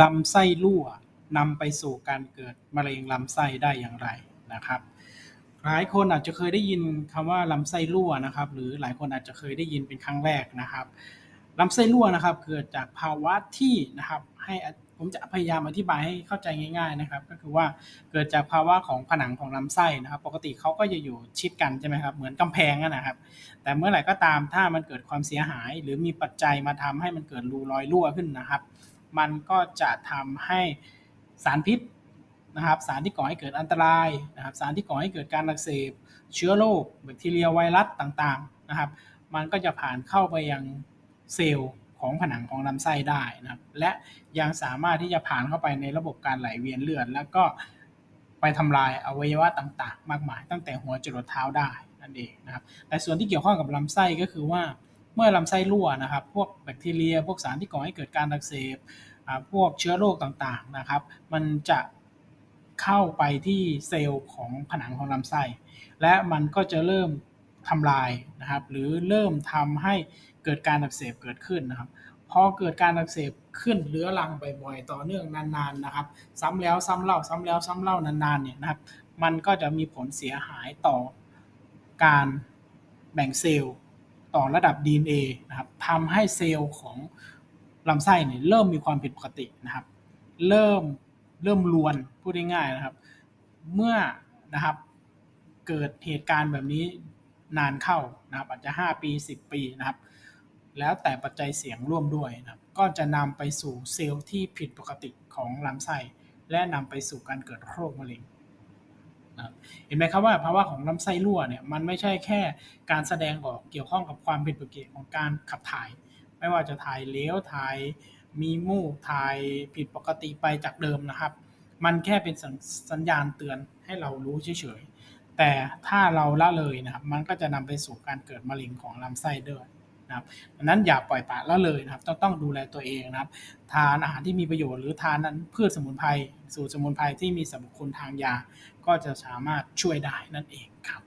ลำไส้รั่วนำไปสู่การเกิดมะเร็งลำไส้ได้อย่างไรนะครับ หลายคนอาจจะเคยได้ยินคำว่าลำไส้รั่วนะครับ หรือหลายคนอาจจะเคยได้ยินเป็นครั้งแรกนะครับลำไส้รั่วนะครับเกิดจากภาวะที่นะครับให้ผมจะพยายามอธิบายให้เข้าใจง่าย ๆนะครับ ก็คือว่าเกิดจากภาวะของผนังของลำไส้นะครับ ปกติเขาก็จะอยู่ชิดกันใช่ไหมครับเหมือนกำแพงนะครับ แต่เมื่อไหร่ก็ตามถ้ามันเกิดความเสียหาย หรือมีปัจจัยมาทำให้มันเกิดรูรอยรั่วขึ้นนะครับ มันก็จะทำให้สารพิษนะครับสารที่ก่อให้เกิดอันตรายนะครับสารที่ก่อให้เกิดการอักเสบ เชื้อโรคแบคทีเรียไวรัสต่างๆนะครับ มันก็จะผ่านเข้าไปยังเซลล์ของผนังของลำไส้ได้นะครับและยังสามารถที่จะผ่านเข้าไปในระบบการไหลเวียนเลือดแล้วก็ไปทำลายอวัยวะต่างๆ มากมาย ตั้งแต่หัวจรดเท้าได้นั่นเองนะครับแต่ส่วนที่เกี่ยวข้องกับลำไส้ก็คือว่า เมื่อลำไส้รั่วนะครับ พวกแบคทีเรีย พวกสารที่ก่อให้เกิดการอักเสบพวกเชื้อโรคต่างๆนะครับ มันจะเข้าไปที่เซลล์ของผนังของลำไส้ และมันก็จะเริ่มทำลายนะครับ หรือเริ่มทำให้เกิดการอักเสบเกิดขึ้นนะครับพอเกิดการอักเสบขึ้นเรื้อรังบ่อยๆต่อเนื่องนานๆนะครับ ซ้ำแล้วซ้ำเล่าซ้ำแล้วซ้ำเล่านานๆเนี่ยนะครับ มันก็จะมีผลเสียหายต่อการแบ่งเซลล์ ต่อระดับ DNA นะครับทำให้เซลล์ของลำไส้เนี่ยเริ่มมีความผิดปกตินะครับ เริ่มเริ่มรวนพูดง่ายๆนะครับ เมื่อนะครับเกิดเหตุการณ์แบบนี้นานเข้านะครับอาจจะ 5 ปี 10 ปีนะครับ แล้วแต่ปัจจัยเสี่ยงร่วมด้วยนะครับ ก็จะนำไปสู่เซลล์ที่ผิดปกติของลำไส้ และนำไปสู่การเกิดโรคมะเร็ง เห็นไหมครับว่าภาวะของลำไส้รั่วเนี่ยมันไม่ใช่แค่การแสดงออกเกี่ยวข้องกับความผิดปกติของการขับถ่าย ไม่ว่าจะถ่ายเหลวถ่ายมีมูกถ่ายผิดปกติไปจากเดิมนะครับ มันแค่เป็นสัญญาณเตือนให้เรารู้เฉยๆแต่ถ้าเราละเลยนะครับ มันก็จะนำไปสู่การเกิดมะเร็งของลำไส้ด้วย นะครับดังนั้นอย่าปล่อยปละละเลยนะครับ ต้องต้องดูแลตัวเองนะครับ ทานอาหารที่มีประโยชน์หรือทานนั้นพืชสมุนไพรสูตรสมุนไพรที่มีสรรพคุณทางยา ก็จะสามารถช่วยได้นั่นเองครับ